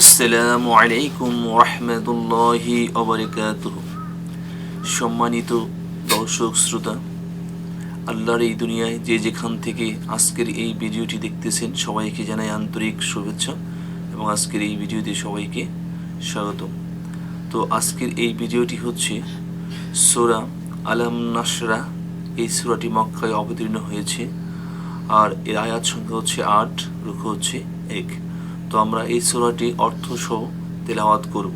আসসালামু আলাইকুম রহমতুল্লাহি অবরিকাত সম্মানিত দর্শক, শ্রোতা, আল্লাহর এই দুনিয়ায় যে যেখান থেকে আজকের এই ভিডিওটি দেখতেছেন, সবাইকে জানাই আন্তরিক শুভেচ্ছা এবং আজকের এই ভিডিওতে সবাইকে স্বাগত। তো আজকের এই ভিডিওটি হচ্ছে সোরা আলাম নাসরা এই সুরাটি মক্কায় অবতীর্ণ হয়েছে আর এর আয়াত সংখ্যা হচ্ছে আট রুখু হচ্ছে এক। তো আমরা এই সুরাটি অর্থ সহ তেলাওয়াত করব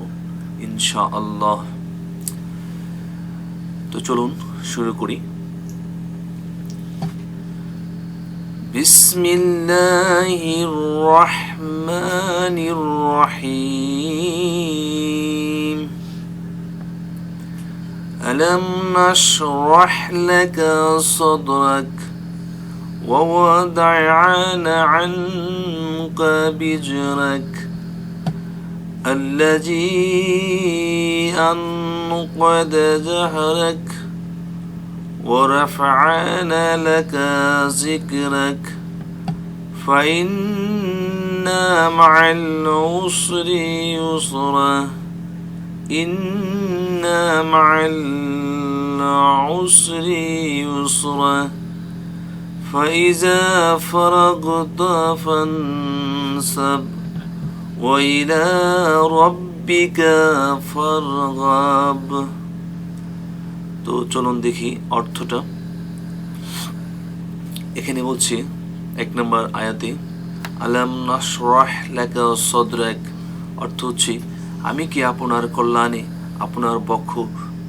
ইনশা আল্লাহ তো চলুন শুরু করি بسم الله الرحمن الرحيم ألم نشرح لك صدرك ووضعنا عنك بجرك الذي أنقذ ظهرك ورفعنا لك ذكرك فإن مع العسر يسرا إن مع العسر يسرا فإذا فرغت فانصب وإلى ربك فارغب তো চলুন দেখি অর্থটা এখানে বলছে এক নম্বর আয়াতে আলাম নাশরাহ লাকা সদরাক অর্থ হচ্ছে আমি কি আপনার কল্যাণে আপনার বক্ষ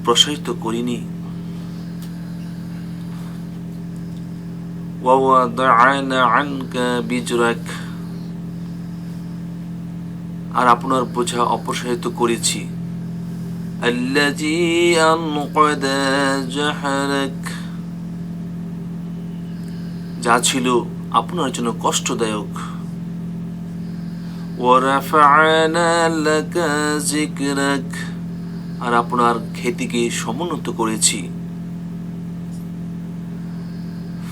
প্রসারিত করিনি আর আপনার বোঝা অপসারিত করেছি। যা ছিল আপনার জন্য কষ্টদায়ক। আর আপনার খ্যাতিকে সমুন্নত করেছি।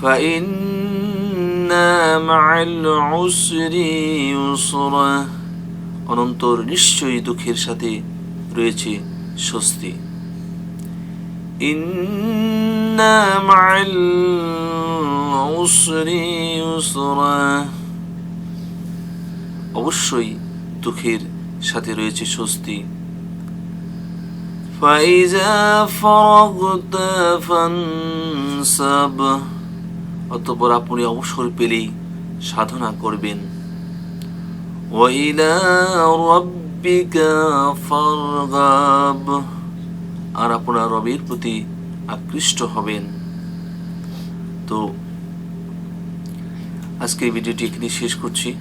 فإن مع العسر يسرا অনন্তর নিশ্চয়ই দুঃখের সাথে রয়েছে স্বস্তি إن مع العسر يسرا অবশ্যই দুঃখের সাথে রয়েছে স্বস্তি فإذا فرغت فانصب অতঃপর আপনি অবসর পেলেই সাধনা করবেন। আর আপনার রবের প্রতি আকৃষ্ট হবেন। তো, আজকের ভিডিওটি এখানে শেষ করছি।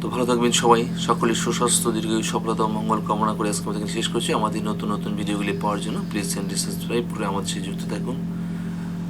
তো ভালো থাকবেন সবাই। সকলের সুস্বাস্থ্য, দীর্ঘ সফলতা মঙ্গল কামনা করে আজকে শেষ করছি। আমাদের নতুন নতুন ভিডিওগুলি পাওয়ার জন্য প্লিজ চ্যানেলটি সাবস্ক্রাইব করে আমাদের সাথে যুক্ত থাকুন।